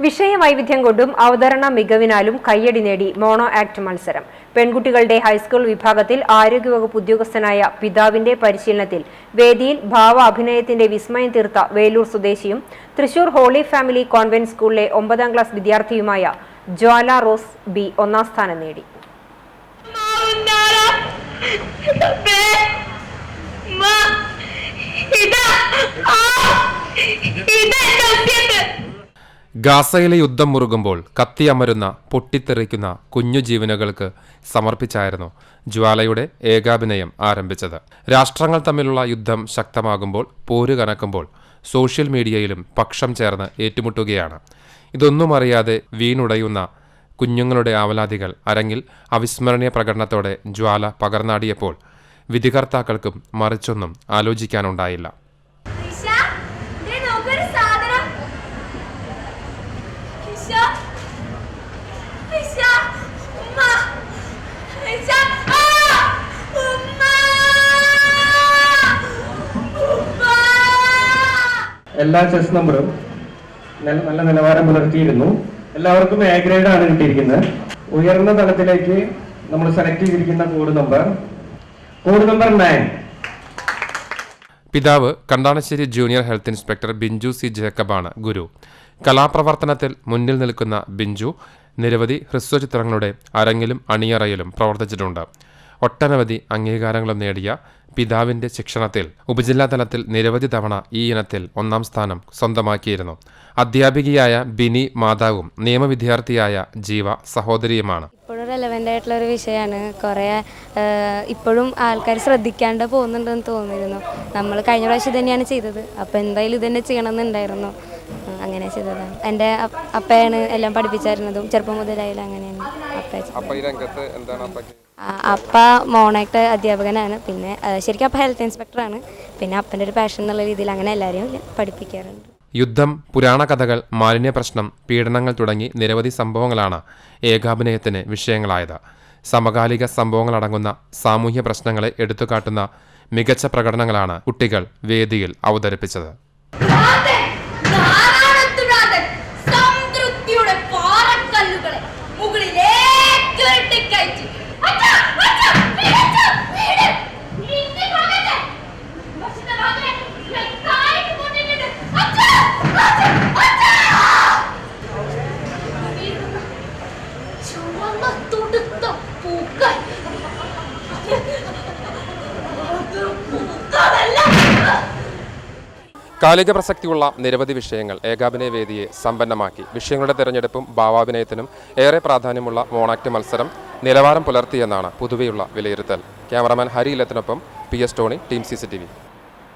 വിഷയവൈവിധ്യം കൊണ്ടും അവതരണ മികവിനാലും കയ്യടി നേടി മോണോ ആക്ട് മത്സരം. പെൺകുട്ടികളുടെ ഹൈസ്കൂൾ വിഭാഗത്തിൽ ആരോഗ്യവകുപ്പ് ഉദ്യോഗസ്ഥനായ പിതാവിന്റെ പരിശീലനത്തിൽ വേദിയിൽ ഭാവ അഭിനയത്തിന്റെ വിസ്മയം തീർത്ത വേലൂർ സ്വദേശിയും തൃശൂർ ഹോളി ഫാമിലി കോൺവെന്റ് സ്കൂളിലെ ഒമ്പതാം ക്ലാസ് വിദ്യാർത്ഥിയുമായ ജ്വാല റോസ് ബി ഒന്നാം സ്ഥാനം നേടി. ഗാസയിലെ യുദ്ധം മുറുകുമ്പോൾ കത്തിയമരുന്ന പൊട്ടിത്തെറിക്കുന്ന കുഞ്ഞു ജീവനുകൾക്ക് സമർപ്പിച്ചായിരുന്നു ജ്വാലയുടെ ഏകാഭിനയം ആരംഭിച്ചത്. രാഷ്ട്രങ്ങൾ തമ്മിലുള്ള യുദ്ധം ശക്തമാകുമ്പോൾ പോര് കനക്കുമ്പോൾ സോഷ്യൽ മീഡിയയിലും പക്ഷം ചേർന്ന് ഏറ്റുമുട്ടുകയാണ്. ഇതൊന്നും അറിയാതെ വീണുടയുന്ന കുഞ്ഞുങ്ങളുടെ ആവലാതികൾ അരങ്ങിൽ അവിസ്മരണീയ പ്രകടനത്തോടെ ജ്വാല പകർന്നാടിയപ്പോൾ വിധികർത്താക്കൾക്കും മറിച്ചൊന്നും ആലോചിക്കാനുണ്ടായില്ല. എല്ലാ ചെസ് നമ്പറും നല്ല- നിലവാരം പുലർത്തിയിരുന്നു. എല്ലാവർക്കും എ ആണ് കിട്ടിയിരിക്കുന്നത്. ഉയർന്ന തലത്തിലേക്ക് നമ്മൾ സെലക്ട് ചെയ്തിരിക്കുന്ന code number code number nine പിതാവ് Kandanassery junior health inspector Binju C ജേക്കബാണ് ഗുരു. കലാപ്രവർത്തനത്തിൽ മുന്നിൽ നിൽക്കുന്ന ബിഞ്ചു നിരവധി ഹ്രസ്വചിത്രങ്ങളുടെ അരങ്ങിലും അണിയറയിലും പ്രവർത്തിച്ചിട്ടുണ്ട്. ഒട്ടനവധി അംഗീകാരങ്ങളും നേടിയ പിതാവിന്റെ ശിക്ഷണത്തിൽ ഉപജില്ലാ തലത്തിൽ നിരവധി തവണ ഈ ഇനത്തിൽ ഒന്നാം സ്ഥാനം സ്വന്തമാക്കിയിരുന്നു. അധ്യാപികയായ ബിനി മാതാവും നിയമവിദ്യാർത്ഥിയായ ജീവ സഹോദരിയുമാണ്. ഇപ്പോഴും റെലവെന്റ് ആയിട്ടുള്ള ഒരു വിഷയമാണ്. കുറേ ഇപ്പോഴും ആൾക്കാർ ശ്രദ്ധിക്കാണ്ട് പോകുന്നുണ്ടെന്ന് തോന്നിയിരുന്നു. നമ്മൾ കഴിഞ്ഞ പ്രാവശ്യം തന്നെയാണ് ചെയ്തത്. അപ്പോൾ എന്തായാലും ഇത് തന്നെ ചെയ്യണമെന്നുണ്ടായിരുന്നു. അങ്ങനെ ചെയ്തതാണ് എന്റെ അപ്പയാണ് എല്ലാം പഠിപ്പിച്ചായിരുന്നതും. ചെറുപ്പം മുതലായാലും അങ്ങനെയാണ് അപ്പ അപ്പൊ ഈ രംഗത്ത് എന്താണ് ആ, അപ്പ മോണാക്ട് അധ്യാപകനാണ്. പിന്നെ ശരിക്കും അപ്പ ഹെൽത്ത് ഇൻസ്പെക്ടറാണ് പിന്നെ അപ്പന്റെ ഒരു പാഷൻ എന്നുള്ള രീതിയിൽ അങ്ങനെ എല്ലാവരെയും പഠിപ്പിക്കാറുണ്ട്. യുദ്ധം പുരാണ കഥകൾ മാലിന്യ പ്രശ്നം പീഡനങ്ങൾ തുടങ്ങി നിരവധി സംഭവങ്ങളാണ് ഏകാഭിനയത്തിന് വിഷയങ്ങളായത്. സമകാലിക സംഭവങ്ങളടങ്ങുന്ന സാമൂഹ്യ പ്രശ്നങ്ങളെ എടുത്തുകാട്ടുന്ന മികച്ച പ്രകടനങ്ങളാണ് കുട്ടികൾ വേദിയിൽ അവതരിപ്പിച്ചത്. കാലിക പ്രസക്തിയുള്ള നിരവധി വിഷയങ്ങൾ ഏകാഭിനയ വേദിയെ സമ്പന്നമാക്കി. വിഷയങ്ങളുടെ തിരഞ്ഞെടുപ്പും ഭാവാഭിനയത്തിനും ഏറെ പ്രാധാന്യമുള്ള മോണാക്ട് മത്സരം നിലവാരം പുലർത്തിയെന്നാണ് പൊതുവെയുള്ള വിലയിരുത്തൽ. Cameraman Hari ഇല്ലത്തിനൊപ്പം P S Tony team C